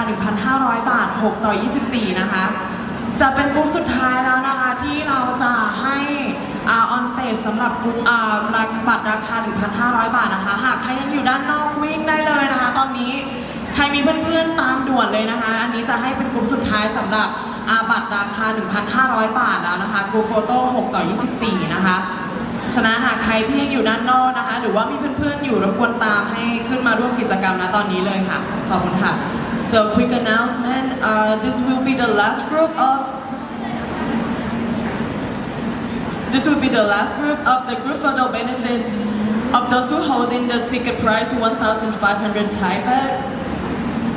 า1,500 บาท 6 ต่อ 24 นะคะ จะเป็นกลุ่มสุดท้ายแล้วนะคะ ที่เราจะให้ออนสเตจสำหรับกลุ่มราคาบัตรราคา 1,500 บาทนะคะ หากใครยังอยู่ด้านนอกวิ่งได้เลยนะคะ ตอนนี้ใครมีเพื่อนๆตามด่วนเลยนะคะ อันนี้จะให้เป็นกลุ่มสุดท้ายสำหรับอาบัตรราคา 1,500 บาทแล้วนะคะกลุ่มโฟโต้6ต่อ 24 นะคะฉะนั้นหากใครที่ยังอยู่ด้านนอกนะคะ หรือว่ามีเพื่อนๆอยู่รบกวนตามให้ขึ้นมาร่วมกิจกรรมนะตอนนี้เลยค่ะ ขอบคุณค่ะ so quick announcement uh, this will be the last group of This will be the last group of the group photo benefit of those who hold in the ticket price 1,500 Thai baht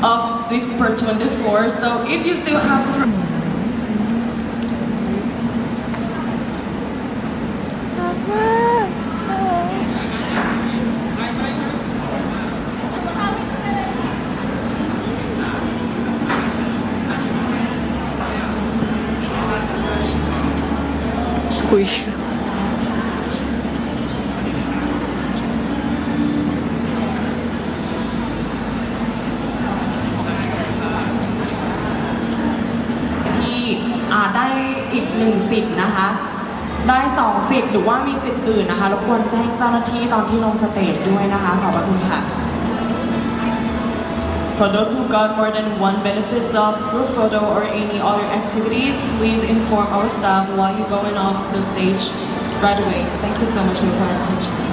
of 6 per 24. So if you still have คุย ที่อ่าได้อีกหนึ่งสิทธิ์นะคะ ได้สองสิทธิ์หรือว่ามีสิทธิ์อื่นนะคะรบกวนแจ้งเจ้าหน้าที่ตอนที่ลงสเตจด้วยนะคะขอบพระคุณค่ะ For those who got more than one benefits of group photo or any other activities, please inform our staff while you're going off the stage right away. Thank you so much for your attention.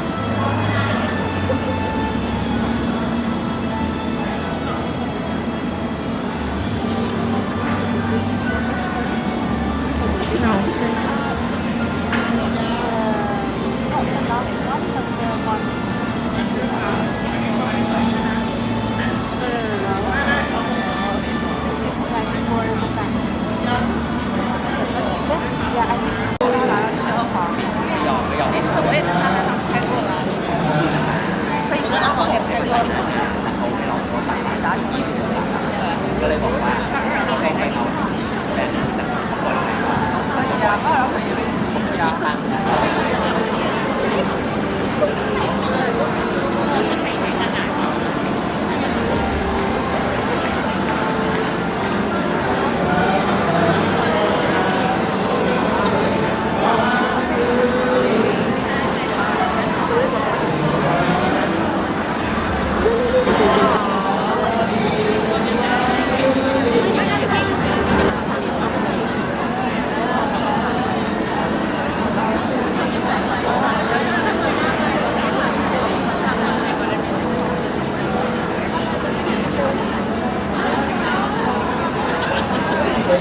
ข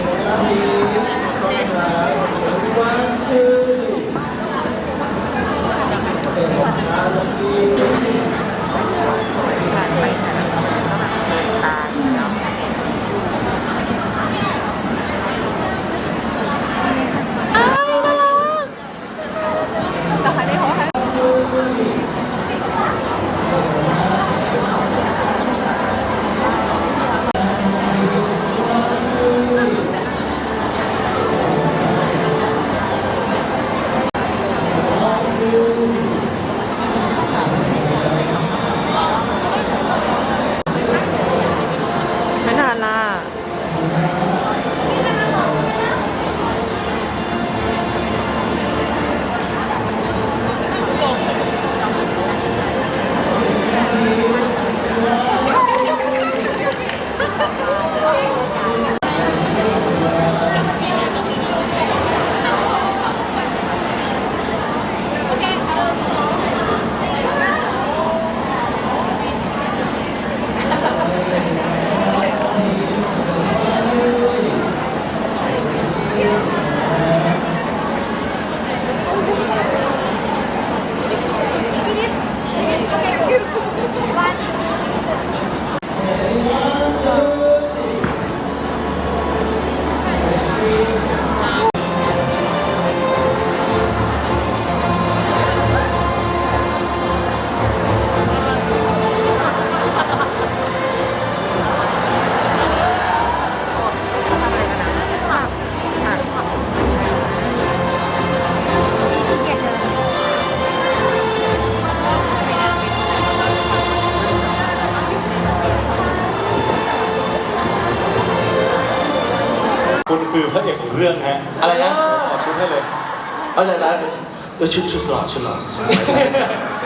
เออชุดชุดหล่อชุดหล่อชุดหล่อ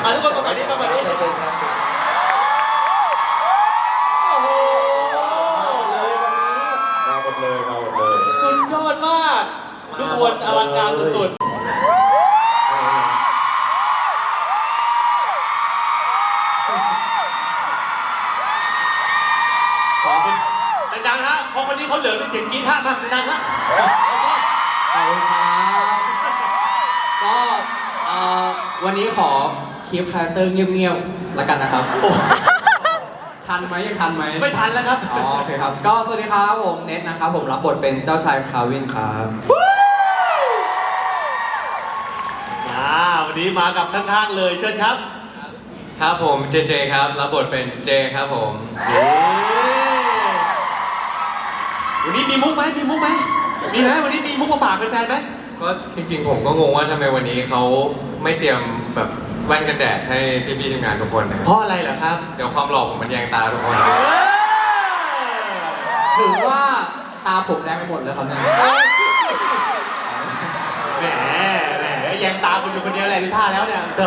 อะทุกคนมาฝั่งนี้มาฝั่งนี้ใช่ใช่ครับโอ้โหมาหมดเลยมาหมดเลยสุดยอดมากทุกคนอลังการสุดๆขอบคุณดังๆฮะพราะคนนี้เขาเหลือเป็นเสียงกรี๊ดฮะมาดังๆฮะขอบคุณครับก็ อ่อวันนี้ขอคีปคาแรคเตอร์เงียบๆแล้วกันนะครับทันไหมยังทันไหมไม่ทันแล้วครับ อ๋อโอเคครับ ก็สวัสดีครับผมเน็ตนะครับ ผมรับบทเป็นเจ้าชายคาวินครับอ่าวันนี้มากับข้างๆเลยเชิญครับ ครับผมเจเจครับรับบทเป็นเจครับผมเย้วันนี้มีมุกไหมมีมุกไหมมีไหมวันนี้มีมุกมาฝากแฟนๆไหม ก็จริงๆผมก็งงว่าทำไมวันนี้เขาไม่เตรียมแบบแว่นกันแดดให้พี่ๆทีมงานทุกคนนะคเพรับราะอะไรเหรอครับ เดี๋ยวความหล่อผมมันแยงตาทุกคนถือว่าตาผมแดงไปหมดเลยครับเนี่ยแหมแหมแยงตาคุณอยู่คนเดียวแหละดูท่าแล้วเนี่ยโถ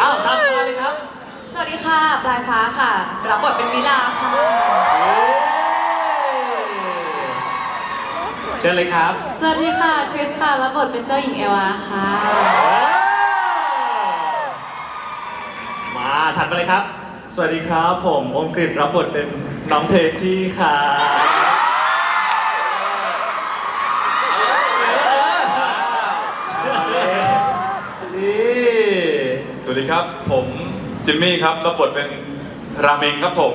อ้าวทำตัวเลยครับสวัสดีค่ะ ปลายฟ้าค่ะ รับบทเป็นมิลาค่ะ เชิญเลยครับสวัสดีค่ะคริสค่ะรับบทเป็นเจ้าหญิงเอวาค่ะ มาถัดมาเลยครับ สวัสดีครับ ผมอมกฤษรับบทเป็นน้องเทที่ค่ะนี่สวัสดีครับ ผมจิมมี่ครับรับบทเป็นราเมงครับผม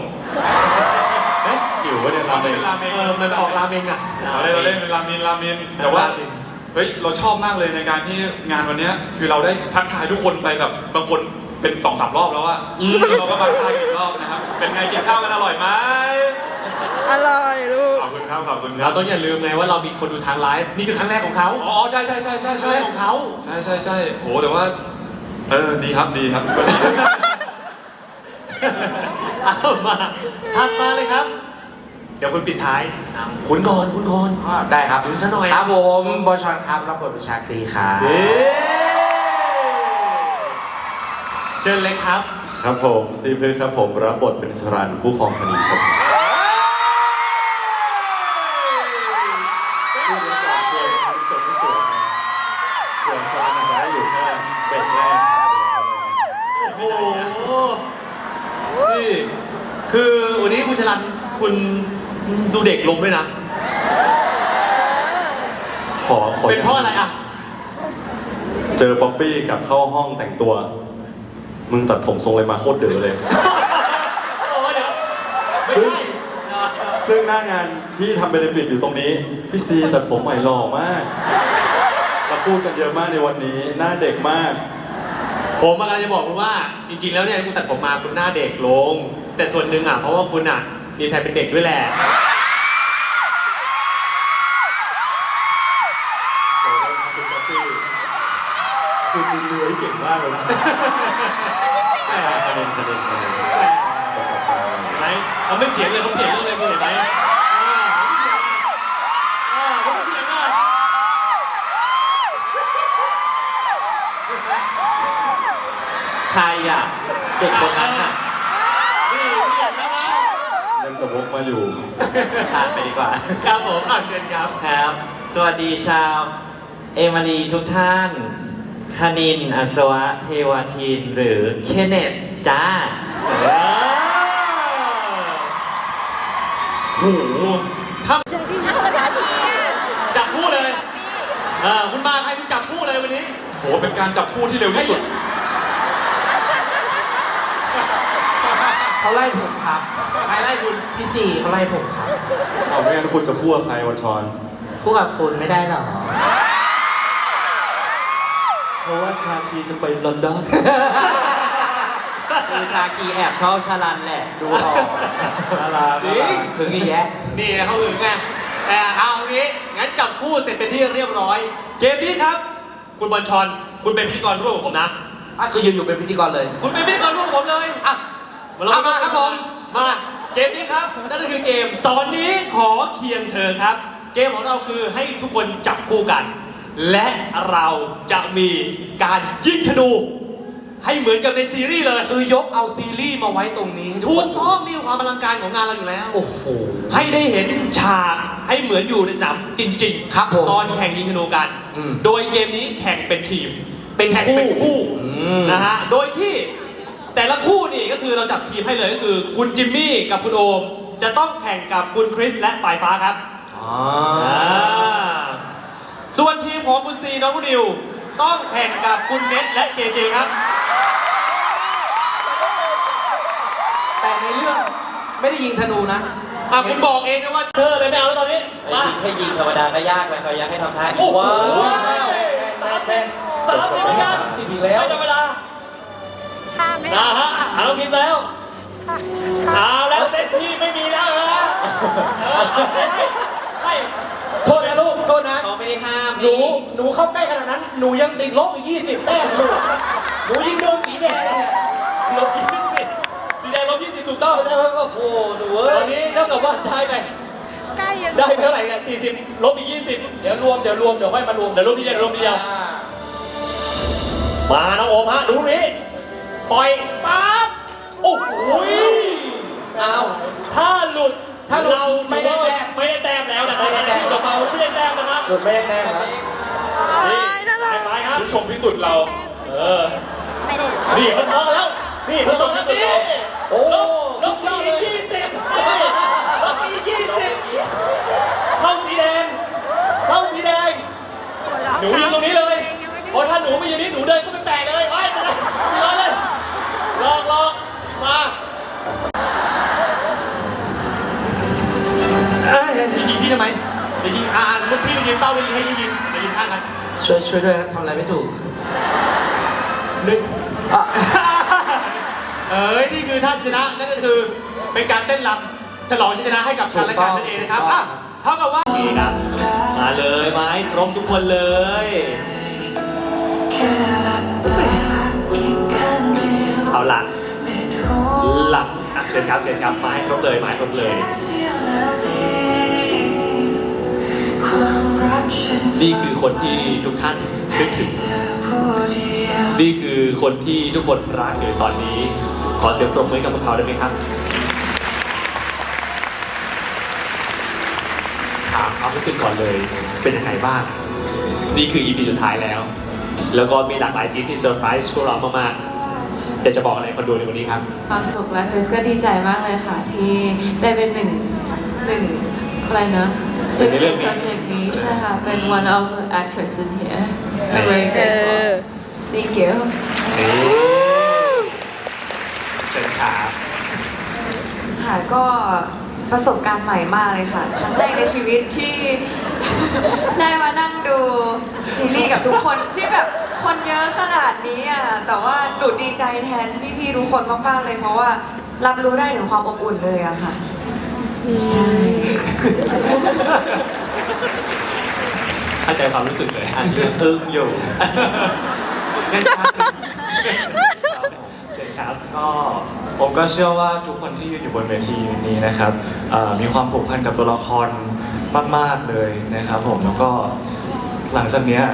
เอ๊ะหิววะเนี่ยราเมงเออมันออกราเมงอะเราเล่นเราเล่นเป็นรามินรามินแต่ว่าเฮ้ยเราชอบมากเลยในการที่งานวันเนี้ยคือเราได้ทักทายทุกคนไปแบบบางคนเป็นสองสามรอบแล้วอะเราก็มาทักทายกันอีกรอบนะครับเป็นไงกินข้าวกันอร่อยไหมอร่อยลูกขอบคุณครับขอบคุณคเรารับต้องอย่าลืมไงว่าเรามีคนดูทางไลฟ์นี่คือครั้งแรกของเขาอ๋อใช่ใช่ใช่ใช่ครั้งใช่แรกของเขาใช่ใช่ใช่โหแต่ว่าเออดีครับดีครับ เอามาถัดมาเลยครับ เดี๋ยวคุณปิดท้ายอะคุณก่อนคุณก่อนได้ครับดูซะหน่อยครับผมบอชอนครับรับบทเป็นชาครีครับเย้เชิญเลยครับ ครับผมซีพึกครับผมรับบทเป็นชรันผู้ครองคดีครับ เด็กลงด้วยนะ ขอขอเป็นเพราะอะไรอะ เจอป๊อปปี้กลับเข้าห้องแต่งตัว มึงตัดผมทรงอะไรมาโคตรเด๋อเลย โอ้เดี๋ยวไม่ใช่ซึ่งหน้างานที่ทำเบนฟิตอยู่ตรงนี้ พี่ซีตัดผมใหม่หล่อมากเราพูดกันเยอะมากในวันนี้ หน้าเด็กมาก ผมกำลังจะบอกคุณว่า จริง ๆ แล้วเนี่ยคุณตัดผมมาคุณหน้าเด็กลง แต่ส่วนหนึ่งอะเพราะว่าคุณอะมีแฟนเป็นเด็กด้วยแหละ เลื้อยเก่งมากเลยนะคะแนนคะแนนคะแนนเห็นไหมเขาไม่เถียงเลยเขาเปลี่ยนเรื่องเลยคุณเห็นไหมอ่าอ่าเขาไม่เถียงอะใครอะเด็กคนนั้นอะนี่เปลี่ยนแล้วนะยังกับวกมาอยู่ผ่านไปดีกว่า ครับผมอะเชิญครับ ครับ สวัสดีชาว เอมารีทุกท่าน คณินอัศวะเทวาทินหรือเคเนตจ้าโอ้โหทำจับคู่เลยเออคุณมาใครคุณจับคู่เลยวันนี้ โห เป็นการจับคู่ที่เร็วที่สุดเขาไล่ผมครับใครไล่คุณพี่สี่เขาไล่ผมครับเอาไม่งั้นคุณจะคู่กับใครวันชอน คู่กับคุณไม่ได้หรอ เพราะว่าชาคีจะไปลอนดอนคือชาคีแอบชอบชาลันแหละดูออกนาราจริง ถึงอีแยะนี่เขาหึงไงแต่เอางี้งั้นจับคู่เสร็จเป็นที่เรียบร้อย เกมนี้ครับ คุณบอลชอนคุณเป็นพิธีกรร่วมกับผมนะ อะคือยืนอยู่เป็นพิธีกรเลย คุณเป็นพิธีกรร่วมกับผมเลยอะเอามาครับผมมาเกมนี้ครับนั่นก็คือเกมสอนนี้ขอเคียงเธอครับ เกมของเราคือให้ทุกคนจับคู่กัน และเราจะมีการยิงธนู ให้เหมือนกับในซีรีส์เลยคือยกเอาซีรีส์มาไว้ตรงนี้ให้ทุกถูคกนดูต้องนี่คือความอลังการของงานเราอยู่แล้ว โอ้โห ให้ได้เห็นฉากให้เหมือนอยู่ในสนามจริงๆครับผมตอนแข่งยิงธนูกัน อืมโดยเกมนี้แข่งเป็นทีมเป็นแข่งคู่เป็นคู่ อืม นะฮะ โดยที่แต่ละคู่นี่ก็คือเราจับทีมให้เลยก็คือ คุณจิมมี่กับคุณโอม จะต้องแข่งกับคุณคริสและปลายฟ้าครับอ๋ออ่า ส่วนทีมของคุณซีน้องคุณนิว ต้องแข่งกับคุณเน็ตและเจเจครับ แต่ในเรื่องไม่ได้ยิงธนูนะ อะคุณบอกเองนะว่าเธอเลยไม่เอาแล้วตอนนี้ไอ้มาจริงให้ยิงธรรมดาก็ยากเลยเขาอยากให้ทำท่าอีโอ้กโหว้าวสามสิบสามสิบเหมือนกันสี่ทีแล้วไม่ธรรมดาถ้าไม่นะฮะเอาคิดแล้วถ้าถ้าเอาแล้วเซตที่ไม่มีแล้วเหรอเออให้ให้โทษนะลูก โทษนะ เขาไม่ได้ห้ามหนู หนูเข้าใกล้ขนาดนั้น หนูยังติดลบอีกยี่สิบแต้มลูกหนูยิงโดนสีแดงลบยี่สิบสีแดงลบยี่สิบถูกต้องโอ้โหหนูเอ้ตอยนนี้เท่ากับว่าได้ไปใกล้ยังได้ไปเท่าไหร่เนี่ยสี่สิบลบอีกยี่สิบเดี๋ยวรวม เดี๋ยวรวม เดี๋ยวค่อยมารวม เดี๋ยวรวมทีเดียวเดี๋ยวรวมทีเดียว มาน้องโอมฮะ ดูนี้ปล่อยปั๊บ โอ้โหยเอาถ้าหลุด ถ้าหลุดเราไม่ได้ หลุดไม่ได้แต้มครับนี่น่ารัก ไปครับผู้ชมพิสุทธิ์เรา เออ ไม่ได้นี่มันมองแล้ว นี่มันมองแล้วนี่โอ้ลบลบอีกยี่สิบลบอีกยี่สิบเข้าสีแดง เข้าสีแดง หนูยืนตรงนี้เลยเพราะถ้าหนูไม่ยืนนี่หนูเดินก็ไม่แปลกเลยไปไปเลยไปเลยลองลองมาเอ้ยจริงๆพี่ทำไม ยืนเป้าไปยิงให้ยิงเดี๋ยวยิงข้างกันช่วยช่วยด้วยครับทำอะไรไม่ถูกหนึ่งอะเอ้ยนี่คือท่าชนะนั่นก็คือเป็นการเต้นรำฉลองชัยชนะให้กับกันและกันนั่นเองนะครับอะเท่ากับว่านี่ครับมาเลยไม้ครบทุกคนเลยเอาหลักหลักอะเชิญครับเชิญครับไม้ครบเลยไม้ครบเลย นี่คือคนที่ทุกท่านนึกถึง นี่คือคนที่ทุกคนรักอยู่ตอนนี้ ขอเสียงปรบมือให้กับพวกเขาได้ไหมครับ ถามความรู้สึกก่อนเลย เป็นยังไงบ้าง นี่คือ EP สุดท้ายแล้ว แล้วก็มีหลากหลายซีนที่เซอร์ไพรส์พวกเรามากๆอยากจะบอกอะไรคนดูในวันนี้ครับ ความสุขและคริสก็ดีใจมากเลยค่ะ ที่ได้เป็นหนึ่งหนึ่งอะไรนะ เป็นในเรื่องนี้โปรเจกต์นี้ใช่ค่ะ เป็น one of the actress in here เออ I'm very grateful thank you นี่เชิญครับค่ะก็ประสบการณ์ใหม่มากเลยค่ะครั้งแรกในชีวิตที่ ได้มานั่งดูซีรีส์กับทุกคนที่แบบคนเยอะขนาดนี้อะแต่ว่าหนูดีใจแทนพี่ๆทุกคนมากๆเลยเพราะว่า รับรู้ได้ถึงความอบอุ่นเลยอะค่ะใช่ เข้าใจความรู้สึกเลยอาจจะยังอึ้งอยู่งั้นครับเชิญครับก็ผมก็เชื่อว่าทุกคนที่ยืนอยู่บนเวทีนี้นะครับเอ่อมีความผูกพันกับตัวละครมาก ๆ เลยนะครับผมแล้วก็หลังจากเนี้ย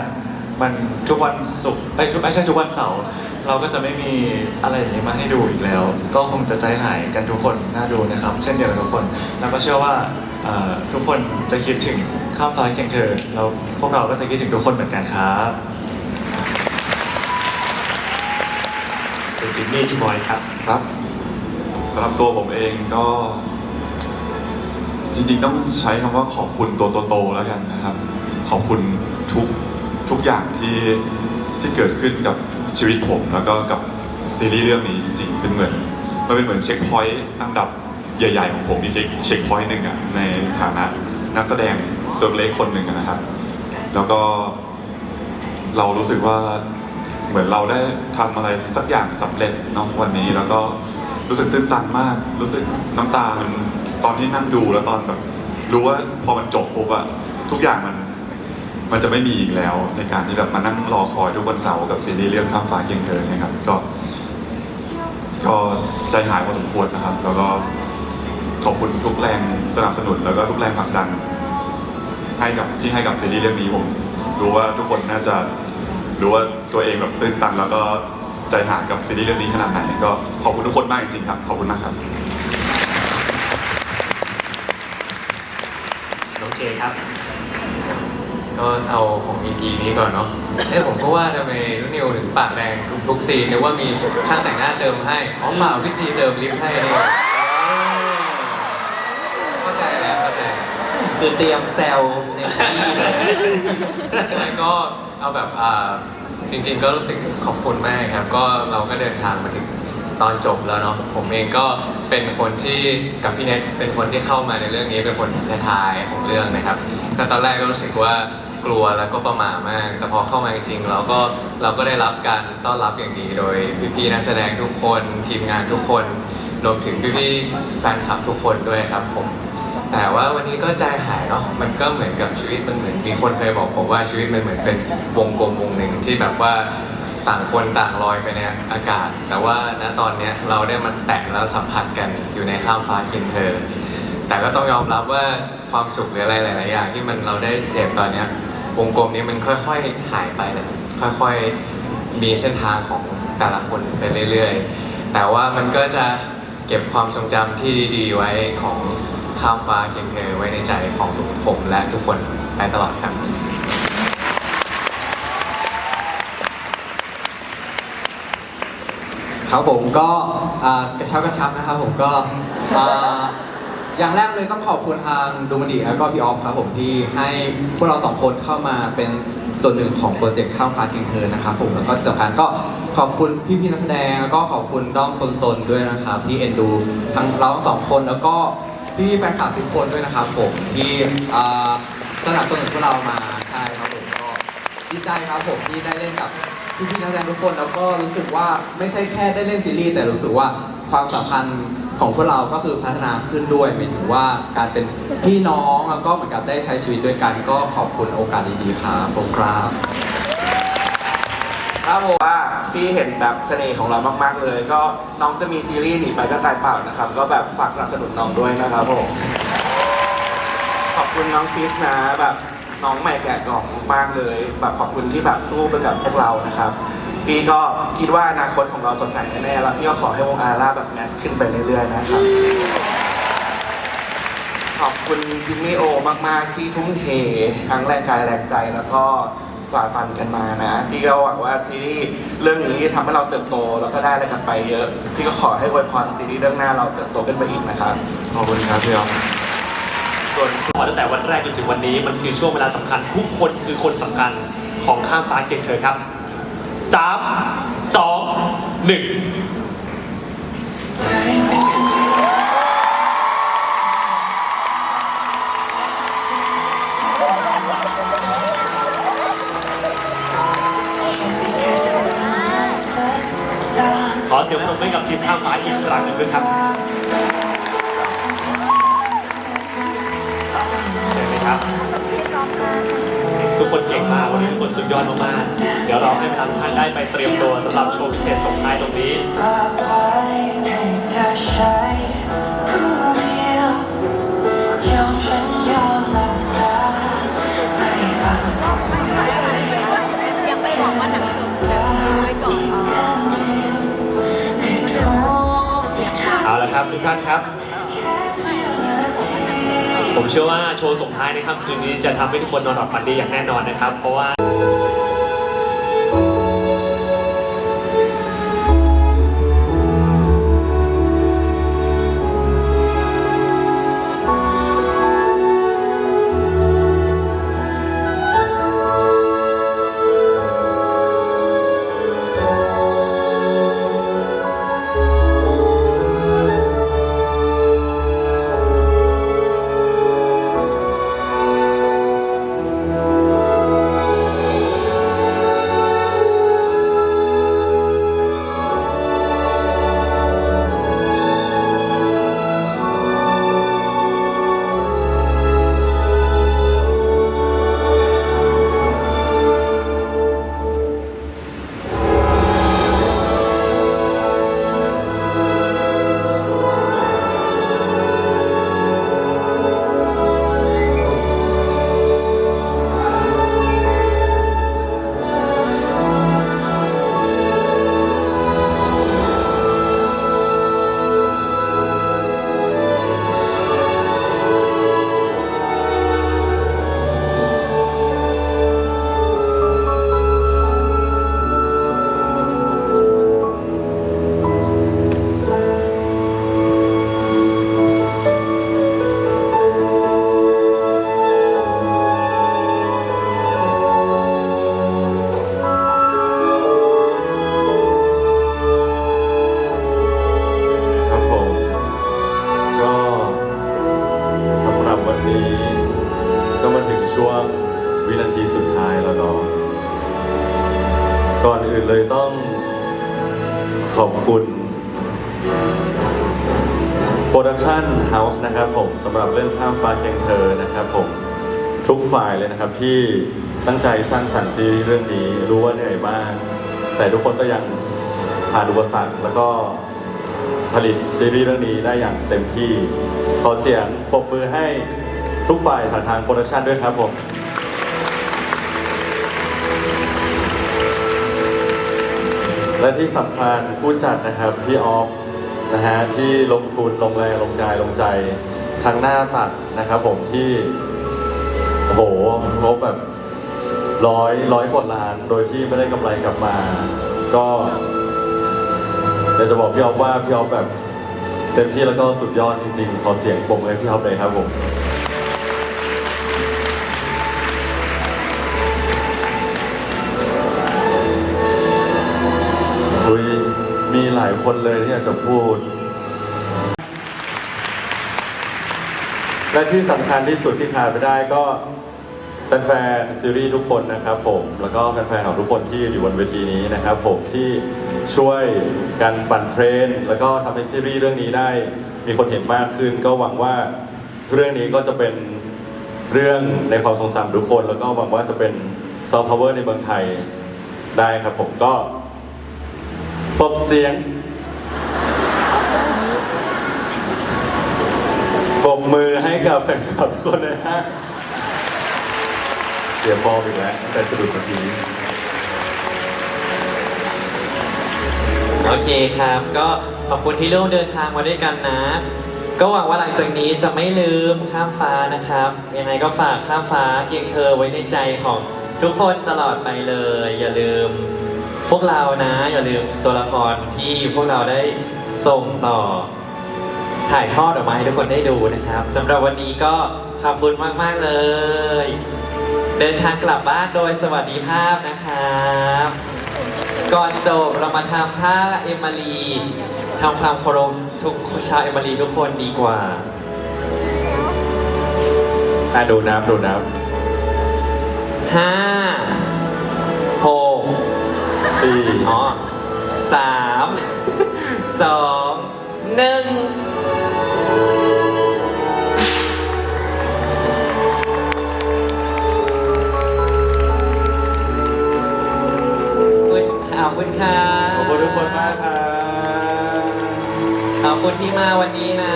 มันทุกวันศุกร์ไม่ไม่ใช่ทุกวันเสาร์ เราก็จะไม่มีอะไรอย่างนี้มาให้ดูอีกแล้ว ก็คงจะใจหายกันทุกคนน่าดูนะครับ เช่นเดียวกับทุกคน แล้วก็เชื่อว่าเอ่อทุกคนจะคิดถึงข้ามฟ้าเคียงเธอแล้วพวกเราก็จะคิดถึงทุกคนเหมือนกันครับเป็นจิมมี่ที่บอยครับ ครับสำหรับตัวผมเองก็ จริงๆต้องใช้คำว่าขอบคุณตัวโตๆแล้วกันนะครับ ขอบคุณทุกทุกอย่างที่ที่เกิดขึ้นกับ ชีวิตผมแล้วก็กับซีรีส์เรื่องนี้จริงๆ เป็นเหมือนมันเป็นเหมือนเช็คพอยต์อันดับใหญ่ๆของผมที่เช็คเช็คพอยต์หนึ่งอะในฐานะนักแสดงตัวเล็กคนหนึ่งนะครับ แล้วก็ เรารู้สึกว่าเหมือนเราได้ทำอะไรสักอย่างสำเร็จเนาะวันนี้ แล้วก็รู้สึกตื้นตันมาก รู้สึกน้ำตามันตอนที่นั่งดูแล้วตอนแบบรู้ว่าพอมันจบปุ๊บอะทุกอย่างมัน มันจะไม่มีอีกแล้วในการที่แบบมานั่งรอคอยทุกวันเสาร์กับซีรีส์เรื่องข้ามฟ้าเคียงเธอนะครับ ก็ก็ใจหายพอสมควรนะครับ แล้วก็ขอบคุณทุกแรงสนับสนุนแล้วก็ทุกแรงผลักดันให้กับที่ให้กับซีรีส์เรื่องนี้ผมรู้ว่าทุกคนน่าจะรู้ว่าตัวเองแบบตื่นตัน แล้วก็ใจหายกับซีรีส์เรื่องนี้ขนาดไหนก็ขอบคุณทุกคนมากจริงๆครับขอบคุณมากครับน้องเจครับ ก็เอาของ EP นี้ก่อนเนาะเอ้ผมก็ว่าทำไมนุ่นนิวถึงปากแดงทุกๆซีนนึกว่ามีช่างแต่งหน้าเติมให้อ๋อเปล่าพี่ซีเติมลิปให้นี่เข้าใจแล้วเข้าใจคือเตรียมแซวเต็มที่เลยแล้วก็เอาแบบอ่าจริง ๆ ก็รู้สึกขอบคุณมากครับ ก็เราก็เดินทางมาถึงตอนจบแล้วเนาะผมเองก็เป็นคนที่กับพี่เน็ตเป็นคนที่เข้ามาในเรื่องนี้เป็นคนท้ายๆของเรื่องนะครับก็ตอนแรกก็รู้สึกว่า กลัวแล้วก็ประหม่ามาก แต่พอเข้ามาจริงๆเราก็เราก็ได้รับการต้อนรับอย่างดีโดยพี่ๆนักแสดงทุกคนทีมงานทุกคนรวมถึงพี่ๆแฟนคลับทุกคนด้วยครับผม แต่ว่าวันนี้ก็ใจหายเนาะมันก็เหมือนกับชีวิตมันเหมือน มีคนเคยบอกผมว่าชีวิตมันเหมือนเป็นวงกลมวงหนึ่งที่แบบว่าต่างคนต่างลอยไปในอากาศ แต่ว่าณตอนเนี้ยเราได้มันแตะแล้วสัมผัสกันอยู่ในข้ามฟ้าเคียงเธอ แต่ก็ต้องยอมรับว่าความสุขหรืออะไรหลาย ๆ อย่างที่มันเราได้เสพตอนเนี้ย วงกลมนี้มันค่อยๆหายไปเลยค่อยๆมีเส้นทางของแต่ละคนไปเรื่อยๆ แต่ว่ามันก็จะเก็บความทรงจำที่ดีๆไว้ของข้ามฟ้าเคียงเธอไว้ในใจของผมและทุกคนไปตลอดครับครับผมก็กระชับกระชับนะครับผมก็ อย่างแรกเลยต้องขอบคุณทางดูมันดีแล้วก็พี่ออฟครับผมที่ให้พวกเราสองคนเข้ามาเป็นส่วนหนึ่งของโปรเจกต์ข้ามฟ้าเคียงเธอนะครับผมแล้วก็ที่สำคัญก็ขอบคุณพี่ๆนักแสดงแล้วก็ขอบคุณด้อมซนๆด้วยนะครับที่เอ็นดูทั้งเราทั้งสองคนแล้วก็พี่แฟนคลับทุกคนด้วยนะครับผมที่สนับสนุนพวกเรามาใช่ครับผมก็ดีใจครับผมที่ได้เล่นกับพี่ๆนักแสดงทุกคนแล้วก็รู้สึกว่าไม่ใช่แค่ได้เล่นซีรีส์แต่รู้สึกว่าความสัมพันธ์ ของพวกเราก็คือพัฒนาขึ้นด้วยหมายถึงว่าการเป็นพี่น้องแล้วก็เหมือนกับได้ใช้ชีวิตด้วยกันก็ขอบคุณโอกาสดีๆครับผมครับครับผมว่าพี่เห็นแบบเสน่ห์ของเรามากๆเลย ก็น้องจะมีซีรีส์หนีไปก็ตายเปล่านะครับ ก็แบบฝากสนับสนุนน้องด้วยนะครับผมขอบคุณน้องคริสนะแบบน้องใหม่แกะกล่องมากเลย แบบขอบคุณที่แบบสู้ไปกับพวกเรานะครับ พี่ก็คิดว่าอนาคตของเราสดใสแน่ๆแล้วพี่ก็ขอให้วงอาร่าแบบแมสขึ้นไปเรื่อยๆนะครับ ขอบคุณจิมมี่โอมากๆที่ทุ่มเททั้งแรงกายแรงใจแล้วก็ฝ่าฟันกันมานะ พี่ก็หวังว่าซีรีส์เรื่องนี้ทำให้เราเติบโตแล้วก็ได้อะไรกันไปเยอะ พี่ก็ขอให้อวยพรซีรีส์เรื่องหน้าเราเติบโตขึ้นไปอีกนะครับ ขอบคุณครับพี่ออฟส่วนขอตั้งแต่วันแรกจนถึงวันนี้มันคือช่วงเวลาสำคัญทุกคนคือคนสำคัญของข้ามฟ้าเคียงเธอครับ สามสองหนึ่งขอเสียงปรบมือกับทีมข้าวฟ้าอีกครั้งหนึ่งด้วยครับ มากวันนี้ทุกคนสุดยอดมากๆเดี๋ยวเราให้ทางท่านได้ไปเตรียมตัวสำหรับโชว์พิเศษส่งท้ายตรงนี้ยังไม่บอกว่าหนังจบเดี๋ยวไว้ก่อนเอาละครับทุกท่านครับ ผมเชื่อว่าโชว์ส่งท้ายในค่ำคืนนี้จะทำให้ทุกคนนอนหลับฝันดีอย่างแน่นอนนะครับ เพราะว่า นะครับที่ตั้งใจสร้างสรรค์ซีรีส์เรื่องนี้รู้ว่าเหนื่อยมากแต่ทุกคนก็ยังผ่านอุปสรรคแล้วก็ผลิตซีรีส์เรื่องนี้ได้อย่างเต็มที่ ขอเสียงปรบมือให้ทุกฝ่ายผ่านทางโปรดักชันด้วยครับผมและที่สำคัญผู้จัดนะครับ พี่ออฟนะฮะที่ลงทุนลงแรงลงกายลงใจทางหน้าตัดนะครับผมที่ โอ้โหงบแบบร้อยร้อยกว่าล้าน โดยที่ไม่ได้กำไรกลับมา ก็อยากจะบอกพี่ออฟว่าพี่ออฟแบบเต็มที่แล้วก็สุดยอดจริงๆ ขอเสียงปรบมือให้พี่ออฟเลยครับผมอุ้ยมีหลายคนเลยที่อยากจะพูด และที่สำคัญที่สุดที่ขาดไม่ได้ก็แฟนๆซีรีส์ทุกคนนะครับผมแล้วก็แฟนๆของทุกคนที่อยู่บนเวทีนี้นะครับผมที่ช่วยกันปั่นเทรนแล้วก็ทำให้ซีรีส์เรื่องนี้ได้ มีคนเห็นมากขึ้น ก็หวังว่าเรื่องนี้ก็จะเป็นเรื่องในความทรงจำทุกคน แล้วก็หวังว่าจะเป็นซอฟต์พาวเวอร์ในเมืองไทยได้ครับผมก็ปบเสียง ปรบมือให้กับแฟนคลับทุกคนเลยฮะเสียบอลอีกแล้วแต่สะดุดเมื่อกี้โอเคครับ ก็ขอบคุณที่ร่วมเดินทางมาด้วยกันนะ ก็หวังว่าหลังจากนี้จะไม่ลืมข้ามฟ้านะครับ ยังไงก็ฝากข้ามฟ้าเพียงเธอไว้ในใจของทุกคนตลอดไปเลย อย่าลืมพวกเรานะ อย่าลืมตัวละครที่พวกเราได้ส่งต่อ ถ่ายทอดออกมาให้ทุกคนได้ดูนะครับสำหรับวันนี้ก็ขอบคุณมาก ๆ เลย เดินทางกลับบ้านโดยสวัสดิภาพนะครับ ก่อนจบเรามาทำท่าเอมมารีทำความเคารพทุกชาวเอมมารีทุกคนดีกว่าอะดูน้ำดูน้ห้าหกำสี่อ๋อสามสองหนึ่ง คุณที่มาวันนี้นะ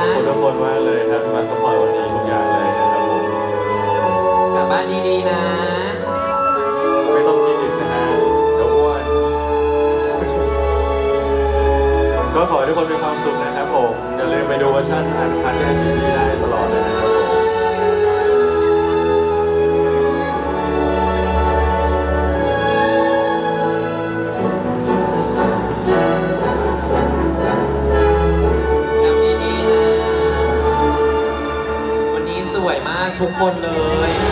ขอบคุณทุกคนมากเลยครับที่มาสปอยวันนี้ทุกอย่างเลยนะครับผมกลับบ้านดีๆนะ ไม่ต้องคิดอีกนะฮะเดี๋ยวอ้วนก็ขอให้ทุกคนมีความสุขนะครับผมอย่าลืมไปดูเวอร์ชันอันคันที่ซีรีได้ตลอดเลยนะครั คนเลย